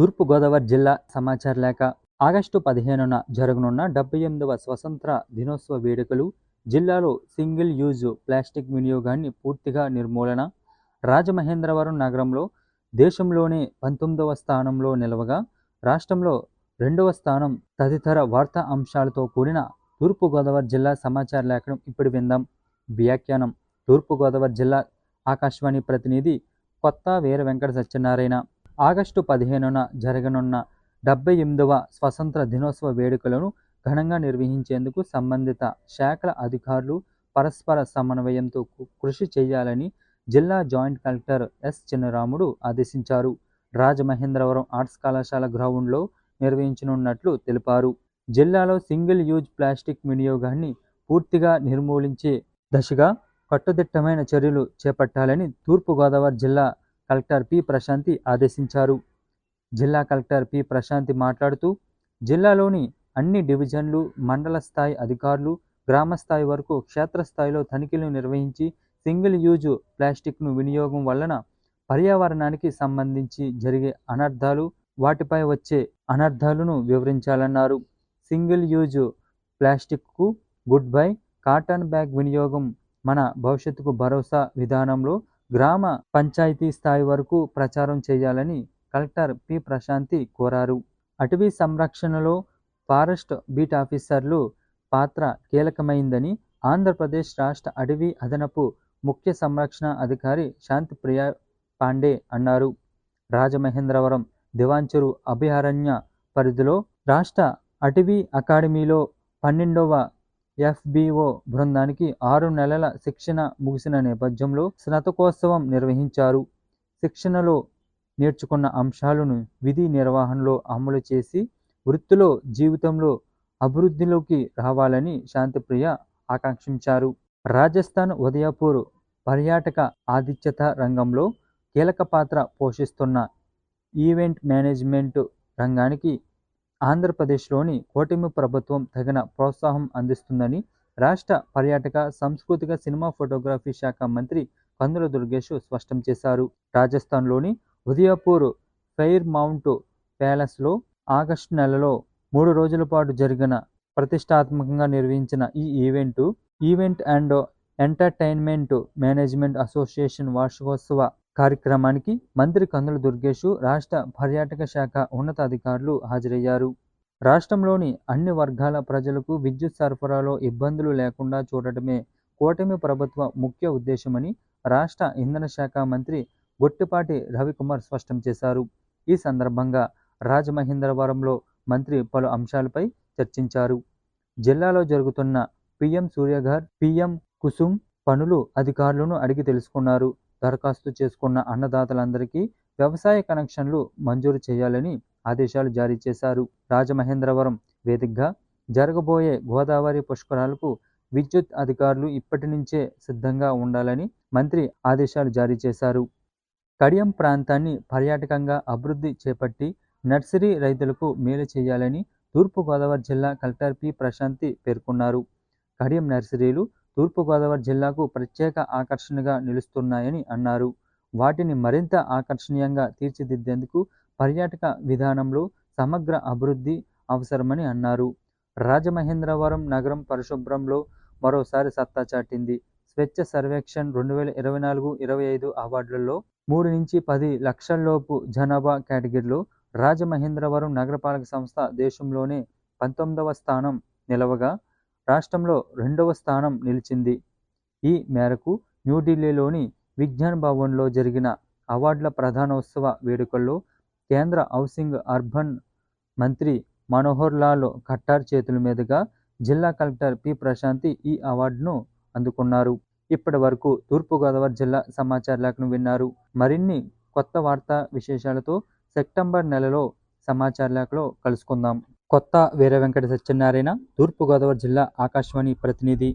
తూర్పుగోదావరి జిల్లా సమాచార లేఖ. ఆగస్టు పదిహేనున జరగనున్న డెబ్బై ఎనిమిదవ స్వతంత్ర దినోత్సవ వేడుకలు జిల్లాలో సింగిల్ యూజ్ ప్లాస్టిక్ వినియోగాన్ని పూర్తిగా నిర్మూలన రాజమహేంద్రవరం నగరంలో దేశంలోనే పంతొమ్మిదవ స్థానంలో నిలవగా రాష్ట్రంలో రెండవ స్థానం తదితర వార్తా అంశాలతో కూడిన తూర్పుగోదావరి జిల్లా సమాచార లేఖను ఇప్పుడు విందాం. వ్యాఖ్యానం తూర్పుగోదావరి జిల్లా ఆకాశవాణి ప్రతినిధి కొత్త వీర వెంకట సత్యనారాయణ. ఆగస్టు పదిహేనున జరగనున్న డెబ్బై ఎనిమిదవ స్వతంత్ర దినోత్సవ వేడుకలను ఘనంగా నిర్వహించేందుకు సంబంధిత శాఖల అధికారులు పరస్పర సమన్వయంతో కృషి చేయాలని జిల్లా జాయింట్ కలెక్టర్ ఎస్ చిన్నరాముడు ఆదేశించారు. రాజమహేంద్రవరం ఆర్ట్స్ కళాశాల గ్రౌండ్లో నిర్వహించనున్నట్లు తెలిపారు. జిల్లాలో సింగిల్ యూజ్ ప్లాస్టిక్ వినియోగాన్ని పూర్తిగా నిర్మూలించే దశగా కట్టుదిట్టమైన చర్యలు చేపట్టాలని తూర్పుగోదావరి జిల్లా కలెక్టర్ పి ప్రశాంతి ఆదేశించారు. జిల్లా కలెక్టర్ పి ప్రశాంతి మాట్లాడుతూ జిల్లాలోని అన్ని డివిజన్లు మండల స్థాయి అధికారులు గ్రామ స్థాయి వరకు క్షేత్రస్థాయిలో తనిఖీలు నిర్వహించి సింగిల్ యూజ్ ప్లాస్టిక్ను వినియోగం వలన పర్యావరణానికి సంబంధించి జరిగే అనర్థాలు వాటిపై వచ్చే అనర్థాలను వివరించాలన్నారు. సింగిల్ యూజ్ ప్లాస్టిక్కు గుడ్ బై కాటన్ బ్యాగ్ వినియోగం మన భవిష్యత్తుకు భరోసా విధానంలో గ్రామ పంచాయతీ స్థాయి వరకు ప్రచారం చేయాలని కలెక్టర్ పి. ప్రశాంతి కోరారు. అటవీ సంరక్షణలో ఫారెస్ట్ బీట్ ఆఫీసర్లు పాత్ర కీలకమైందని ఆంధ్రప్రదేశ్ రాష్ట్ర అటవీ అదనపు ముఖ్య సంరక్షణ అధికారి శాంతిప్రియ పాండే అన్నారు. రాజమహేంద్రవరం దివాంచెరు అభయారణ్య పరిధిలో రాష్ట్ర అటవీ అకాడమీలో పన్నెండవ ఎఫ్బిఓ బృందానికి ఆరు నెలల శిక్షణ ముగిసిన నేపథ్యంలో స్నాతకోత్సవం నిర్వహించారు. శిక్షణలో నేర్చుకున్న అంశాలను విధి నిర్వహణలో అమలు చేసి వృత్తిలో జీవితంలో అభివృద్ధిలోకి రావాలని శాంతిప్రియ ఆకాంక్షించారు. రాజస్థాన్ ఉదయపూర్ పర్యాటక ఆతిథ్యత రంగంలో కీలక పాత్ర పోషిస్తున్న ఈవెంట్ మేనేజ్మెంట్ రంగానికి ఆంధ్రప్రదేశ్లోని కూటమి ప్రభుత్వం తగిన ప్రోత్సాహం అందిస్తుందని రాష్ట్ర పర్యాటక సాంస్కృతిక సినిమా ఫోటోగ్రఫీ శాఖ మంత్రి కందుల దుర్గేష్ స్పష్టం చేశారు. రాజస్థాన్లోని ఉదయపూర్ ఫెయిర్ మౌంట్ ప్యాలెస్లో ఆగస్టు నెలలో మూడు రోజుల పాటు జరిగిన ప్రతిష్టాత్మకంగా నిర్వహించిన ఈ event event and entertainment management association వార్షికోత్సవ కార్యక్రమానికి మంత్రి కందుల దుర్గేష్ రాష్ట్ర పర్యాటక శాఖ ఉన్నతాధికారులు హాజరయ్యారు. రాష్ట్రంలోని అన్ని వర్గాల ప్రజలకు విద్యుత్ సరఫరాలో ఇబ్బందులు లేకుండా చూడటమే కూటమి ప్రభుత్వ ముఖ్య ఉద్దేశమని రాష్ట్ర ఇంధన శాఖ మంత్రి గొట్టిపాటి రవికుమార్ స్పష్టం చేశారు. ఈ సందర్భంగా రాజమహేంద్రవరంలో మంత్రి పలు అంశాలపై చర్చించారు. జిల్లాలో జరుగుతున్న పిఎం సూర్యఘర్ పిఎం కుసుమ్ పనులు అధికారులను అడిగి తెలుసుకున్నారు. దరఖాస్తు చేసుకున్న అన్నదాతలందరికీ వ్యవసాయ కనెక్షన్లు మంజూరు చేయాలని ఆదేశాలు జారీ చేశారు. రాజమహేంద్రవరం వేదికగా జరగబోయే గోదావరి పుష్కరాలకు విద్యుత్ అధికారులు ఇప్పటి నుంచే సిద్ధంగా ఉండాలని మంత్రి ఆదేశాలు జారీ చేశారు. కడియం ప్రాంతాన్ని పర్యాటకంగా అభివృద్ధి చేపట్టి నర్సరీ రైతులకు మేలు చేయాలని తూర్పుగోదావరి జిల్లా కలెక్టర్ పి ప్రశాంతి పేర్కొన్నారు. కడియం నర్సరీలు తూర్పుగోదావరి జిల్లాకు ప్రత్యేక ఆకర్షణగా నిలుస్తున్నాయని అన్నారు. వాటిని మరింత ఆకర్షణీయంగా తీర్చిదిద్దేందుకు పర్యాటక విధానంలో సమగ్ర అభివృద్ధి అవసరమని అన్నారు. రాజమహేంద్రవరం నగరం పరిశుభ్రంలో మరోసారి సత్తా చాటింది. స్వచ్ఛ సర్వేక్షణ్ రెండు వేల ఇరవై నాలుగు ఇరవై ఐదు అవార్డులలో మూడు నుంచి పది లక్షల్లోపు జనాభా కేటగిరీలో రాజమహేంద్రవరం నగరపాలక సంస్థ దేశంలోనే పంతొమ్మిదవ స్థానం నిలవగా రాష్ట్రంలో రెండవ స్థానం నిలిచింది. ఈ మేరకు న్యూఢిల్లీలోని విజ్ఞాన్ భవన్లో జరిగిన అవార్డుల ప్రధానోత్సవ వేడుకల్లో కేంద్ర హౌసింగ్ అర్బన్ మంత్రి మనోహర్ లాల్ ఖట్టార్ చేతుల మీదుగా జిల్లా కలెక్టర్ పి ప్రశాంతి ఈ అవార్డును అందుకున్నారు. ఇప్పటి వరకు తూర్పుగోదావరి జిల్లా సమాచార లేఖను విన్నారు. మరిన్ని కొత్త వార్తా విశేషాలతో సెప్టెంబర్ నెలలో సమాచార లేఖలో కలుసుకుందాం. కొత్త వీర వెంకట సత్యనారాయణ తూర్పుగోదావరి జిల్లా ఆకాశవాణి ప్రతినిధి